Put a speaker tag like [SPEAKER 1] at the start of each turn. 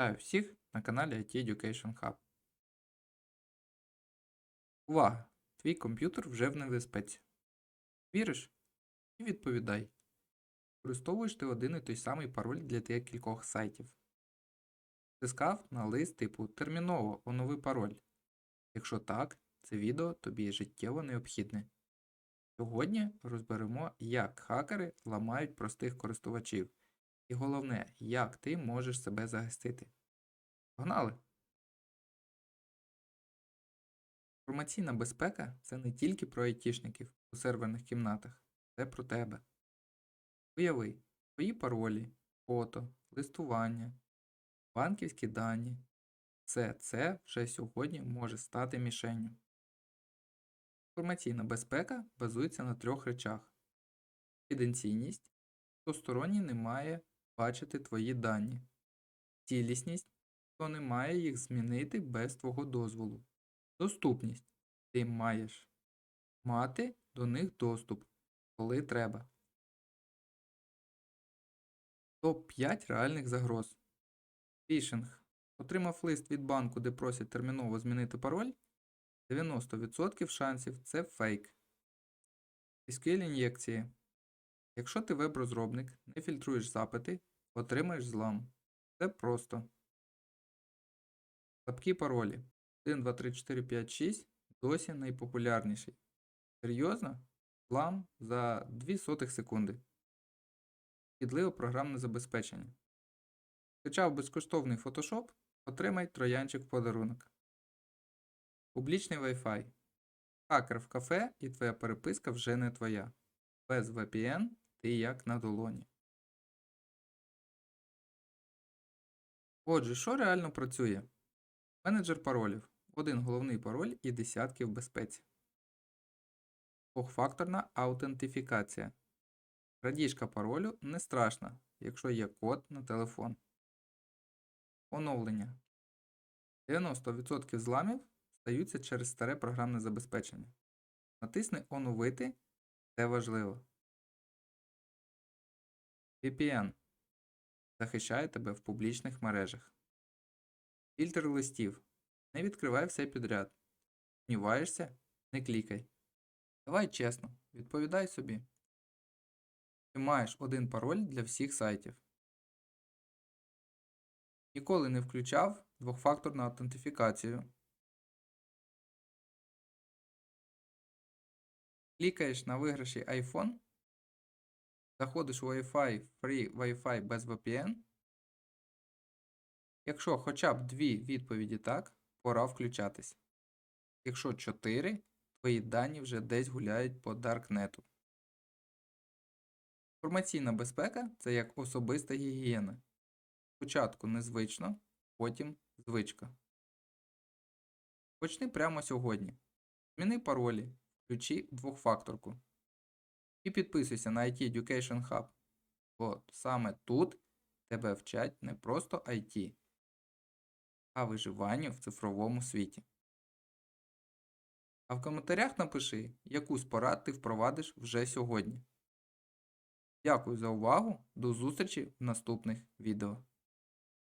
[SPEAKER 1] Вітаю всіх на каналі IT Education Hub. Увага! Твій комп'ютер вже в небезпеці. Віриш? І відповідай. Використовуєш ти один і той самий пароль для декількох сайтів. Тискав на лист типу Терміново онови пароль. Якщо так, це відео тобі життєво необхідне. Сьогодні розберемо, як хакери ламають простих користувачів. І головне, як ти можеш себе захистити. Погнали! Інформаційна безпека це не тільки про айтішників у серверних кімнатах, це про тебе. Уяви, твої паролі, фото, листування, банківські дані. Все це вже сьогодні може стати мішенню. Інформаційна безпека базується на трьох речах: конфіденційність, сторонній не має бачити твої дані, цілісність, хто не має їх змінити без твого дозволу, доступність, ти маєш мати до них доступ, коли треба. Топ-5 реальних загроз. Фішинг. Отримав лист від банку, де просять терміново змінити пароль. 90% шансів це фейк. SQL ін'єкції. Якщо ти веб-розробник, не фільтруєш запити, отримаєш злам. Це просто. Слабкі паролі 1, 2, 3, 4, 5, 6 досі найпопулярніший. Серйозно? Злам за 2 сотих секунди. Підливе програмне забезпечення. Скачав безкоштовний Photoshop, отримай троянчик в подарунок. Публічний Wi-Fi. Хакер в кафе і твоя переписка вже не твоя. Без VPN ти як на долоні. Отже, що реально працює? Менеджер паролів. Один головний пароль і десятки в безпеці. Двохфакторна аутентифікація. Крадіжка паролю не страшна, якщо є код на телефон. Оновлення. 90% зламів стаються через старе програмне забезпечення. Натисни Оновити. Це важливо. VPN захищає тебе в публічних мережах. Фільтр листів. Не відкривай все підряд. Сумніваєшся? Не клікай. Давай чесно, відповідай собі. Ти маєш один пароль для всіх сайтів. Ніколи не включав двохфакторну аутентифікацію. Клікаєш на виграші iPhone. Заходиш у Wi-Fi Free Wi-Fi без VPN. Якщо хоча б дві відповіді так, пора включатись. Якщо чотири, твої дані вже десь гуляють по даркнету. Інформаційна безпека це як особиста гігієна. Спочатку незвично, потім звичка. Почни прямо сьогодні. Зміни паролі, включи двохфакторку. І підписуйся на IT Education Hub, бо саме тут тебе вчать не просто IT, а виживанню в цифровому світі. А в коментарях напиши, яку з порад ти впровадиш вже сьогодні. Дякую за увагу, до зустрічі в наступних відео.